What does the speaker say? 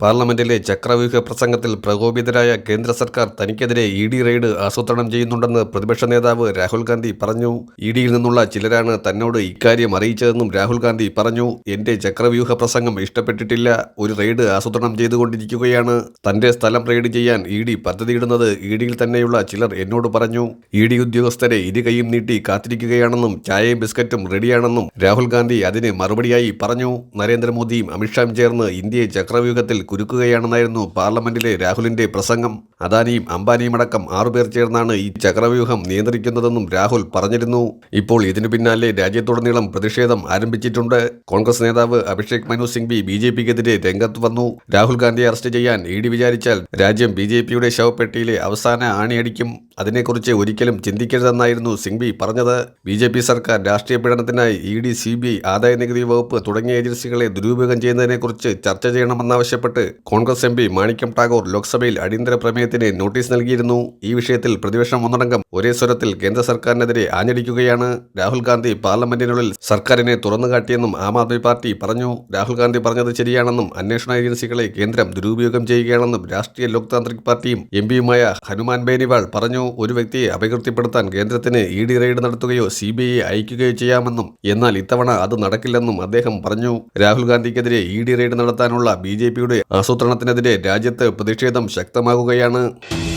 പാർലമെന്റിലെ ചക്രവ്യൂഹ പ്രസംഗത്തിൽ പ്രകോപിതരായ കേന്ദ്ര സർക്കാർ തനിക്കെതിരെ ഇ ഡി റെയ്ഡ് ആസൂത്രണം ചെയ്യുന്നുണ്ടെന്ന് പ്രതിപക്ഷ നേതാവ് രാഹുൽ ഗാന്ധി പറഞ്ഞു. ഇ ഡിയിൽ നിന്നുള്ള ചിലരാണ് തന്നോട് ഇക്കാര്യം അറിയിച്ചതെന്നും രാഹുൽ ഗാന്ധി പറഞ്ഞു. എന്റെ ചക്രവ്യൂഹ പ്രസംഗം ഇഷ്ടപ്പെട്ടിട്ടില്ല. ഒരു റെയ്ഡ് ആസൂത്രണം ചെയ്തുകൊണ്ടിരിക്കുകയാണ്. തന്റെ സ്ഥലം റെയ്ഡ് ചെയ്യാൻ ഇ ഡി പദ്ധതിയിടുന്നത് ഇ ഡിയിൽ തന്നെയുള്ള ചിലർ എന്നോട് പറഞ്ഞു. ഇ ഡി ഉദ്യോഗസ്ഥരെ ഇരു കൈയും നീട്ടി കാത്തിരിക്കുകയാണെന്നും ചായയും ബിസ്ക്കറ്റും റെഡിയാണെന്നും രാഹുൽ ഗാന്ധി അതിന് മറുപടിയായി പറഞ്ഞു. നരേന്ദ്രമോദിയും അമിത്ഷായും ചേർന്ന് ഇന്ത്യയെ ചക്രവ്യൂഹത്തിൽ കുരുക്കുകയാണെന്നായിരുന്നു പാർലമെന്റിലെ രാഹുലിന്റെ പ്രസംഗം. അദാനിയും അംബാനിയും അടക്കം ആറുപേർ ചേർന്നാണ് ഈ ചക്രവ്യൂഹം നിയന്ത്രിക്കുന്നതെന്നും രാഹുൽ പറഞ്ഞിരുന്നു. ഇപ്പോൾ ഇതിനു പിന്നാലെ രാജ്യത്തുടനീളം പ്രതിഷേധം ആരംഭിച്ചിട്ടുണ്ട്. കോൺഗ്രസ് നേതാവ് അഭിഷേക് മനു സിംഗ്വി ബി ജെ പിക്കെതിരെ രംഗത്ത് വന്നു. രാഹുൽ ഗാന്ധിയെ അറസ്റ്റ് ചെയ്യാൻ ഇ ഡി വിചാരിച്ചാൽ രാജ്യം ബി ജെ പിയുടെ ശവപ്പെട്ടിയിലെ അവസാന ആണിയടിക്കും. അതിനെക്കുറിച്ച് ഒരിക്കലും ചിന്തിക്കരുതെന്നായിരുന്നു സിംഗ്വി പറഞ്ഞത്. ബി ജെ പി സർക്കാർ രാഷ്ട്രീയ പീഡനത്തിനായി ഇ ഡി സി ബി ആദായ നികുതി വകുപ്പ് തുടങ്ങിയ ഏജൻസികളെ ദുരുപയോഗം ചെയ്യുന്നതിനെക്കുറിച്ച് ചർച്ച ചെയ്യണമെന്നാവശ്യപ്പെട്ട് Congress M P Manickam Tagore ലോക്സഭയിൽ അടിയന്തര പ്രമേയത്തിന് നോട്ടീസ് നൽകിയിരുന്നു. ഈ വിഷയത്തിൽ പ്രതിപക്ഷം ഒന്നടങ്കം ഒരേ സ്വരത്തിൽ കേന്ദ്ര സർക്കാരിനെതിരെ ആഞ്ഞടിക്കുകയാണ്. രാഹുൽ ഗാന്ധി പാർലമെന്റിനുള്ളിൽ സർക്കാരിനെ തുറന്നുകാട്ടിയെന്നും ആം ആദ്മി പാർട്ടി പറഞ്ഞു. രാഹുൽ ഗാന്ധി പറഞ്ഞത് ശരിയാണെന്നും അന്വേഷണ ഏജൻസികളെ കേന്ദ്രം ദുരുപയോഗം ചെയ്യുകയാണെന്നും രാഷ്ട്രീയ ലോക്താന്ത്രിക് പാർട്ടിയും എം പിയുമായ ഹനുമാൻ ബേനിവാൾ പറഞ്ഞു. ഒരു വ്യക്തിയെ അപകീർത്തിപ്പെടുത്താൻ കേന്ദ്രത്തിന് ഇ ഡി റെയ്ഡ് നടത്തുകയോ സി ബി ഐ അയക്കുകയോ ചെയ്യാമെന്നും എന്നാൽ ഇത്തവണ അത് നടക്കില്ലെന്നും അദ്ദേഹം പറഞ്ഞു. രാഹുൽ ഗാന്ധിക്കെതിരെ ഇ ഡി റെയ്ഡ് നടത്താനുള്ള ബി ജെ പിയുടെ ആസൂത്രണത്തിനെതിരെ രാജ്യത്ത് പ്രതിഷേധം ശക്തമാകുകയാണ്. 嗯